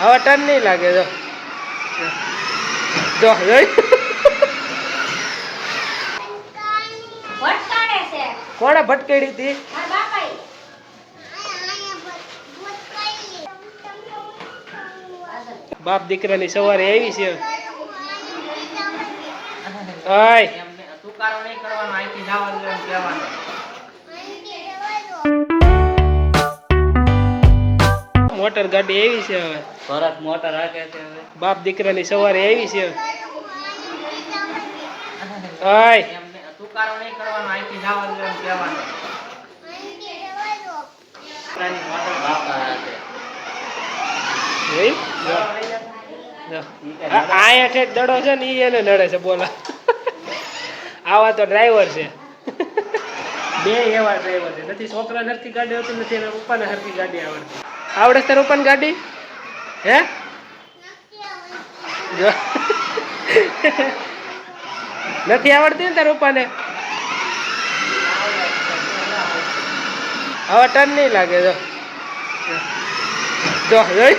હવે ટન નહીં લાગે જો. જો જોઈ. કોણે ભટકેડી હતી? બાપ દીકરાની સવારે આવી છે. ઓય તું તુકારો નહીં કરવાનો અહીંથી જવા દેવાનું કહેવાનું. મોટર ગાડી એવી છે હવે ભરત મોટર રાખે છે હવે બાપ દીકરાની સવારે એવી છે ઓય તુકારો નહીં કરવાનો અહીંથી જવા એમ કહેવાનું મોટર બાપા હાથે. જોઈ? જો. જો. આ આ હેઠે દડો છે ને એને નડે છે બોલા આવા તો ડ્રાઈવર છે બે એવા ડ્રાઈવર છે નથી છોકરા નરકી ગાડી આવતી નથી એના પપ્પાને હરકી ગાડી આવડતી આવડે તારા ગાડી? હે? જો. નથી આવડતી ને તારા હવે ટન નહીં લાગે, જો. જો, જોઈ.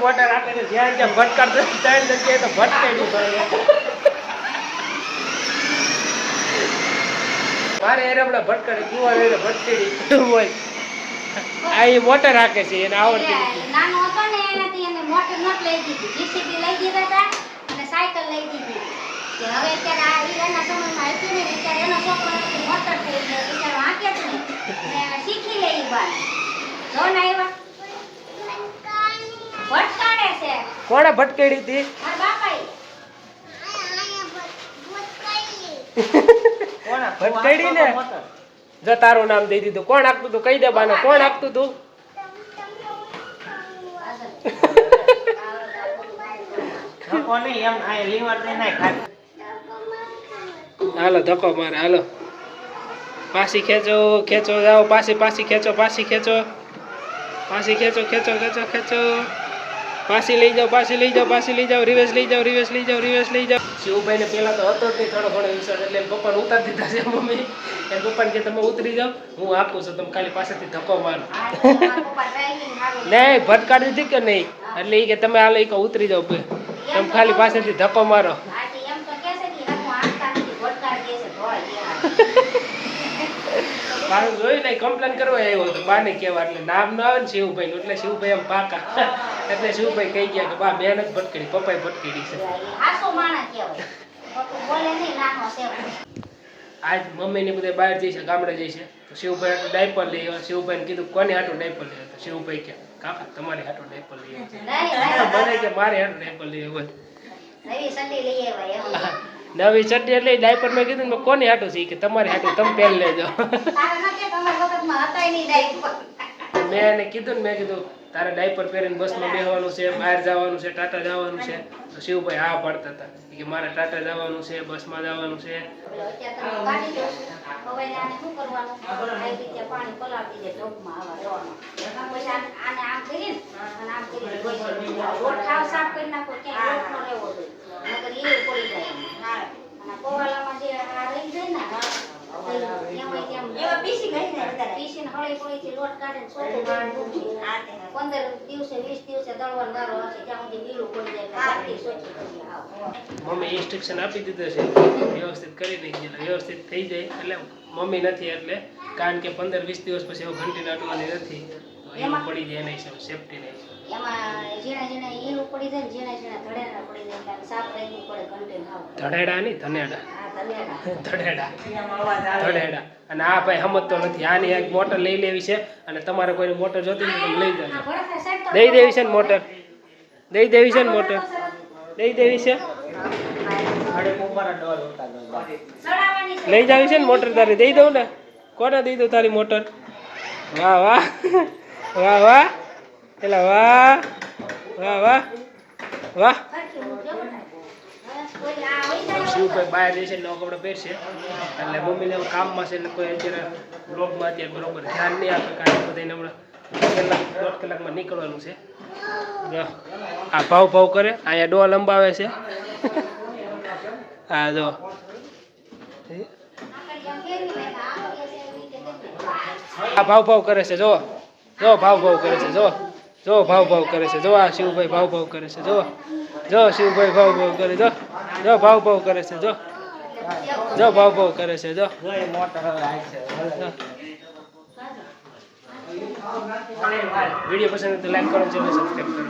મોટર આપે જ્યાં જ્યાં ભટકાડ પડે. મારે હમણાં ભટકાડે કુવા એને ભટકેડી. હોય? આ એ મોટર રાખે છે એને આવડતી નાનો હતો ને એનાથી એને મોટર નટ લઈ દીધી. જીસીબી લઈ દીધા હતા અને સાયકલ લઈ દીધી. કે હવે અત્યારે આ એના સમયમાં હતું ને અત્યારે એનો છોકરો મોટર થઈ ગયો. બિચારો હાંકે જ નહીં ને શીખી લે બાર જો ને આવ્યા ભટકાડે છે. કોણે ભટકેડી હતી? મારા બાપાએ. કોણ ભટકાડી ને? જો તારું નામ દઈ દીધું. કોણ આપતું તું કહી દે બાને. કોણ આપતું તું. હાલો ધક્કો મારે હાલો. પાછી ખેંચો ખેંચો જાઓ. પાછી પાછી ખેંચો પાછી ખેંચો. પાછી ખેંચો ખેંચો ખેંચો ખેંચો. પાછી લઈ જાઓ પાછી લઈ જાઓ પાછી લઈ જાઓ રિવેશ લઈ જાઓ રિવેશ લઈ જાઓ રિવેશ લઈ જાઓ. શિવભાઈને પહેલાં તો હતો જ નહીં થોડો ઘણો વિશ્વાસ એટલે પપ્પા પપ્પાને ઉતાર દીધા છે મમ્મી. એ પપ્પાને કે તમે ઉતરી જાઓ હું આપું છું તમે ખાલી પાસેથી ધક્કો મારો. નહીં ભટકાડી દીધી કે નહીં? એટલે એ કે તમે હાલ એ કે ઉતરી જાઓ તમે ખાલી પાસેથી ધક્કો મારો આથી એમ તો કહે છે કે હરખું હાંકતા નથી, ભટકાડ કહે છે, ધોળા ગયા. મારું જોયું ને કમ્પ્લેન કરવા આવ્યો હતો બાને કહેવા એટલે નામ ન આવે ને શિવભાઈ એટલે શિવભાઈ એમ પાકા. એટલે શિવભાઈ કહી ગયા કે બા બેન જ ભટકડી પપ્પાએ ભટકડી છે. આજ મમ્મી ને બધા બહાર જઈ છે ગામડે જઈ છે. તો શિવભાઈ હાટું ડાયપર લઈ આવ્યા. શિવભાઈને કીધું કોને હાટું ડાયપર લઈ આવ્યા? શિવભાઈ કે કાકા તમારે હાટું ડાયપર લઈ આવ્યા. મને કે મારે હાટું ડાયપર લઈ આવ્યા નવી ચડ્ડી એટલે ડાયપર મેં કીધું મેં કોને હાટું છે કે તમારે હાટું તમે પહેલ લેજો. મેં એને કીધું ને મેં કીધું તારે ડાયપર પહેરીને બસમાં બેહવાનું છે બહાર જવાનું છે ટાટા જવાનું છે. તો શિવભાઈ હા પાડતા હતા. કે મારે ટાટા જવાનું છે બસમાં જવાનું છે. આમ કરીને સાફ કરી નાખો, ક્યાંય પડી ન મમ્મી ઇન્સ્ટ્રક્શન આપી દીધું છે. વ્યવસ્થિત કરી દઈ એટલે વ્યવસ્થિત થઈ જાય એટલે મમ્મી નથી એટલે કારણ કે પંદર વીસ દિવસ પછી એવું ઘંટી નાટવાની નથી. એવું પડી જાય એના હિસાબે સેફટી નહીં એમાં ઝીણા ઝીણા ઈરું પડી જાય ને ઝીણા ઝીણા ધડેડા પડી જાય એટલે સાફ રાખવું પડે ઘંટી ખાવ ધડેડા નહીં ધનેડા. ધડેડા ધડેડા. એમ અવાજ આવે. ધડેડા. અને આ ભાઈ સમજતો નથી. આની એક મોટર લઈ લેવી છે અને તમારે કોઈ મોટર જોતી હોય લઈ જજો. દઈ દેવી છે ને મોટર. દઈ દેવી છે ને મોટર. દઈ દેવી છે. લઈ જાવી છે ને મોટર તારી. દઈ દઉં ને. કોને દઈ દઉં તારી મોટર? વાહ વાહ. વાહ વાહ. એલા વાહ વાહ વાહ વાહ. બેટા. કોઈ બહાર જશે નવા કપડાં પહેરશે એટલે મમ્મીને કામમાં છે, એટલે કોઈ અત્યારે બ્લોગમાં અત્યારે બરોબર ધ્યાન નહીં આપે, કારણ કલાક, દોઢ કલાકમાં નીકળવાનું છે. આ ભાવ ભાવ કરે, અહીંયા ડોલ લંબાવે છે. હા જો. આ ભાવ ભાવ કરે છે, જો. જો ભાવ ભાવ કરે છે જો. જો ભાવ ભાવ કરે છે જો આ શિવભાઈ ભાવ ભાવ કરે છે જો. જો શિવભાઈ ભાવ ભાવ કરે જો. જો ભાવ ભાવ કરે છે જો. જો ભાવ ભાવ કરે છે જો. વીડિયો પસંદ તો લાઈક કરો ચેનલ સબસ્ક્રાઈબ કરો.